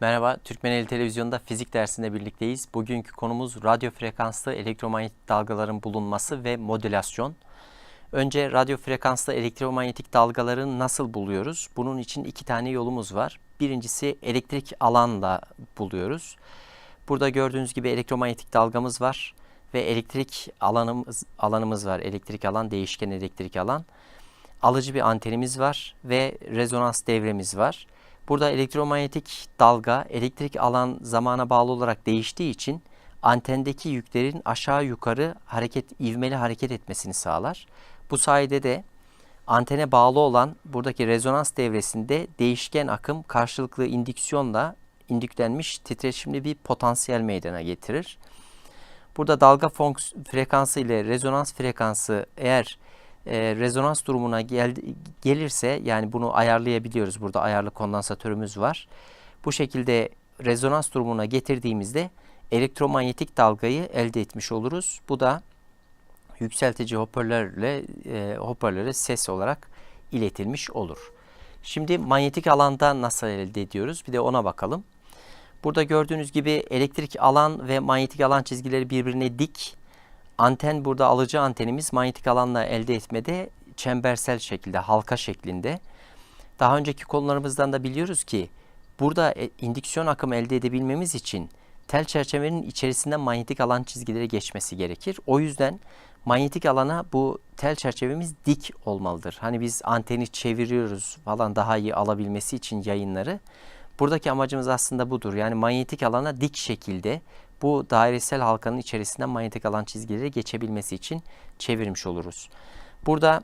Merhaba, Türkmeneli Televizyonu'nda fizik dersinde birlikteyiz. Bugünkü konumuz radyo frekanslı elektromanyetik dalgaların bulunması ve modülasyon. Önce radyo frekanslı elektromanyetik dalgaları nasıl buluyoruz? Bunun için iki tane yolumuz var. Birincisi elektrik alanla buluyoruz. Burada gördüğünüz gibi elektromanyetik dalgamız var ve elektrik alanımız alanımız var. Elektrik alan, değişken elektrik alan. Alıcı bir antenimiz var ve rezonans devremiz var. Burada elektromanyetik dalga elektrik alan zamana bağlı olarak değiştiği için antendeki yüklerin aşağı yukarı hareket ivmeli hareket etmesini sağlar. Bu sayede de antene bağlı olan buradaki rezonans devresinde değişken akım karşılıklı indüksiyonla indüklenmiş titreşimli bir potansiyel meydana getirir. Burada dalga frekansı ile rezonans frekansı eğer e, rezonans durumuna gel, gelirse yani bunu ayarlayabiliyoruz. Burada ayarlı kondansatörümüz var. Bu şekilde rezonans durumuna getirdiğimizde elektromanyetik dalgayı elde etmiş oluruz. Bu da yükseltici hoparlörle e, hoparlöre ses olarak iletilmiş olur. Şimdi manyetik alanda nasıl elde ediyoruz? Bir de ona bakalım. Burada gördüğünüz gibi elektrik alan ve manyetik alan çizgileri birbirine dik Anten burada alıcı antenimiz manyetik alanla elde etmede çembersel şekilde, halka şeklinde. Daha önceki konularımızdan da biliyoruz ki burada e, indüksiyon akımı elde edebilmemiz için tel çerçevenin içerisinden manyetik alan çizgileri geçmesi gerekir. O yüzden manyetik alana bu tel çerçevemiz dik olmalıdır. Hani biz anteni çeviriyoruz falan daha iyi alabilmesi için yayınları. Buradaki amacımız aslında budur. Yani manyetik alana dik şekilde bu dairesel halkanın içerisinden manyetik alan çizgileri geçebilmesi için çevirmiş oluruz. Burada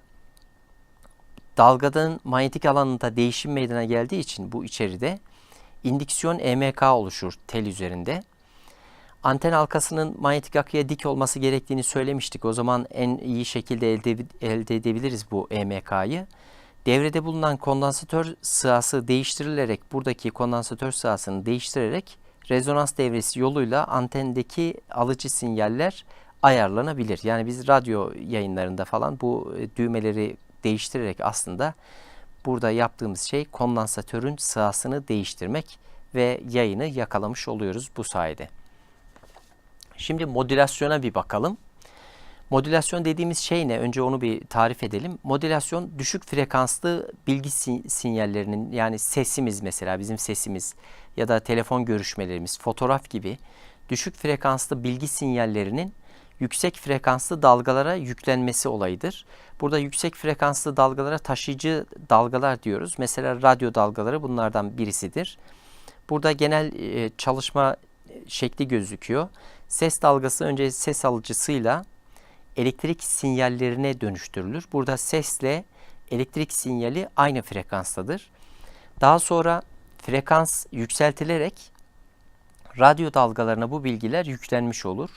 dalgadan manyetik alanında değişim meydana geldiği için bu içeride indüksiyon EMK oluşur tel üzerinde. Anten halkasının manyetik akıya dik olması gerektiğini söylemiştik. O zaman en iyi şekilde elde, elde edebiliriz bu EMK'yı. Devrede bulunan kondansatör sırası değiştirilerek buradaki kondansatör sırasını değiştirerek rezonans devresi yoluyla antendeki alıcı sinyaller ayarlanabilir. Yani biz radyo yayınlarında falan bu e, düğmeleri değiştirerek aslında burada yaptığımız şey kondansatörün sırasını değiştirmek ve yayını yakalamış oluyoruz bu sayede. Şimdi modülasyona bir bakalım. Modülasyon dediğimiz şey ne? Önce onu bir tarif edelim. Modülasyon düşük frekanslı bilgi sinyallerinin yani sesimiz mesela bizim sesimiz ya da telefon görüşmelerimiz, fotoğraf gibi düşük frekanslı bilgi sinyallerinin yüksek frekanslı dalgalara yüklenmesi olayıdır. Burada yüksek frekanslı dalgalara taşıyıcı dalgalar diyoruz. Mesela radyo dalgaları bunlardan birisidir. Burada genel çalışma şekli gözüküyor. Ses dalgası önce ses alıcısıyla elektrik sinyallerine dönüştürülür. Burada sesle elektrik sinyali aynı frekanstadır. Daha sonra frekans yükseltilerek radyo dalgalarına bu bilgiler yüklenmiş olur.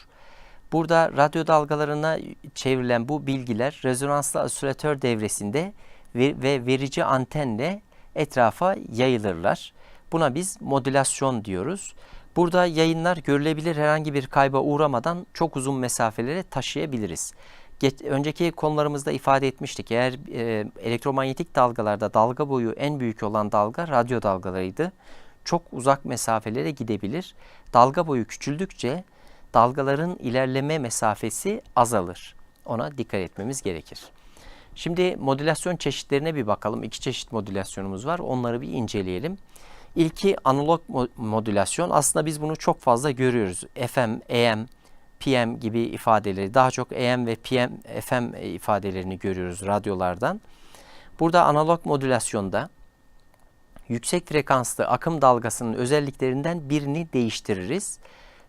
Burada radyo dalgalarına çevrilen bu bilgiler rezonanslı osilatör devresinde ve verici antenle etrafa yayılırlar. Buna biz modülasyon diyoruz. Burada yayınlar görülebilir herhangi bir kayba uğramadan çok uzun mesafelere taşıyabiliriz. Geç, önceki konularımızda ifade etmiştik. Eğer e, elektromanyetik dalgalarda dalga boyu en büyük olan dalga radyo dalgalarıydı. Çok uzak mesafelere gidebilir. Dalga boyu küçüldükçe dalgaların ilerleme mesafesi azalır. Ona dikkat etmemiz gerekir. Şimdi modülasyon çeşitlerine bir bakalım. İki çeşit modülasyonumuz var. Onları bir inceleyelim. İlki analog modülasyon. Aslında biz bunu çok fazla görüyoruz. FM, AM, PM gibi ifadeleri, daha çok AM ve PM, FM ifadelerini görüyoruz radyolardan. Burada analog modülasyonda yüksek frekanslı akım dalgasının özelliklerinden birini değiştiririz.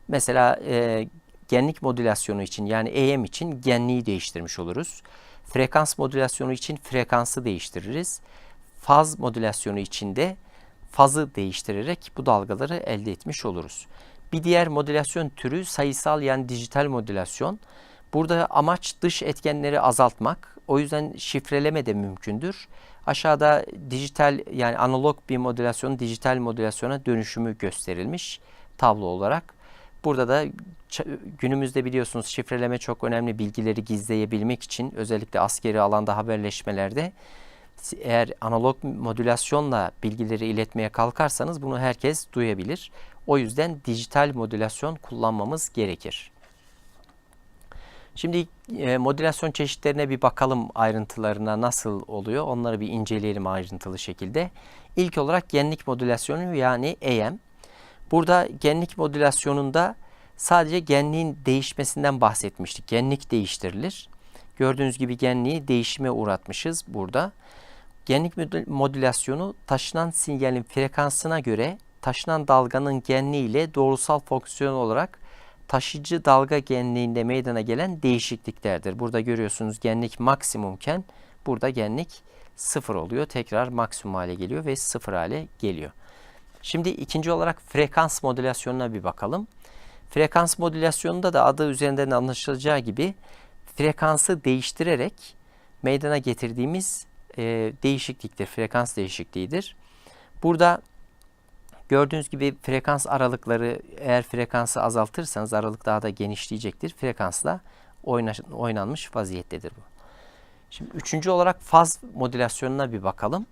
Mesela e, genlik modülasyonu için yani AM için genliği değiştirmiş oluruz. Frekans modülasyonu için frekansı değiştiririz. Faz modülasyonu için de fazı değiştirerek bu dalgaları elde etmiş oluruz. Bir diğer modülasyon türü sayısal yani dijital modülasyon. Burada amaç dış etkenleri azaltmak. O yüzden şifreleme de mümkündür. Aşağıda dijital yani analog bir modülasyonun dijital modülasyona dönüşümü gösterilmiş tablo olarak. Burada da günümüzde biliyorsunuz şifreleme çok önemli bilgileri gizleyebilmek için özellikle askeri alanda haberleşmelerde eğer analog modülasyonla bilgileri iletmeye kalkarsanız bunu herkes duyabilir. O yüzden dijital modülasyon kullanmamız gerekir. Şimdi e, modülasyon çeşitlerine bir bakalım ayrıntılarına nasıl oluyor. Onları bir inceleyelim ayrıntılı şekilde. İlk olarak genlik modülasyonu yani EM. Burada genlik modülasyonunda sadece genliğin değişmesinden bahsetmiştik. Genlik değiştirilir. Gördüğünüz gibi genliği değişime uğratmışız burada. Genlik modülasyonu taşınan sinyalin frekansına göre taşınan dalganın genliği ile doğrusal fonksiyon olarak taşıyıcı dalga genliğinde meydana gelen değişikliklerdir. Burada görüyorsunuz genlik maksimumken burada genlik sıfır oluyor. Tekrar maksimum hale geliyor ve sıfır hale geliyor. Şimdi ikinci olarak frekans modülasyonuna bir bakalım. Frekans modülasyonunda da adı üzerinden anlaşılacağı gibi frekansı değiştirerek meydana getirdiğimiz e, değişikliktir. Frekans değişikliğidir. Burada gördüğünüz gibi frekans aralıkları eğer frekansı azaltırsanız aralık daha da genişleyecektir. Frekansla oynanmış vaziyettedir bu. Şimdi üçüncü olarak faz modülasyonuna bir bakalım.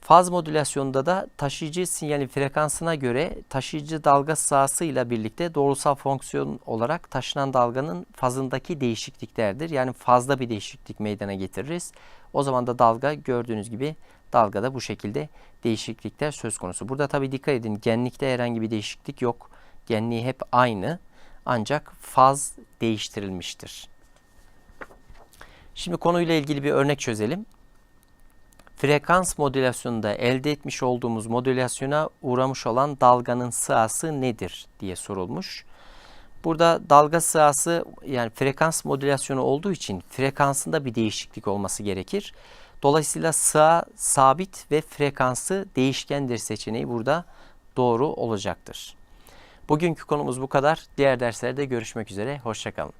Faz modülasyonunda da taşıyıcı sinyalin frekansına göre taşıyıcı dalga sahasıyla birlikte doğrusal fonksiyon olarak taşınan dalganın fazındaki değişikliklerdir. Yani fazla bir değişiklik meydana getiririz. O zaman da dalga gördüğünüz gibi dalgada bu şekilde değişiklikler söz konusu. Burada tabi dikkat edin genlikte herhangi bir değişiklik yok. Genliği hep aynı ancak faz değiştirilmiştir. Şimdi konuyla ilgili bir örnek çözelim. Frekans modülasyonunda elde etmiş olduğumuz modülasyona uğramış olan dalganın sırası nedir diye sorulmuş. Burada dalga sırası yani frekans modülasyonu olduğu için frekansında bir değişiklik olması gerekir. Dolayısıyla sağ sabit ve frekansı değişkendir seçeneği burada doğru olacaktır. Bugünkü konumuz bu kadar. Diğer derslerde görüşmek üzere. Hoşçakalın.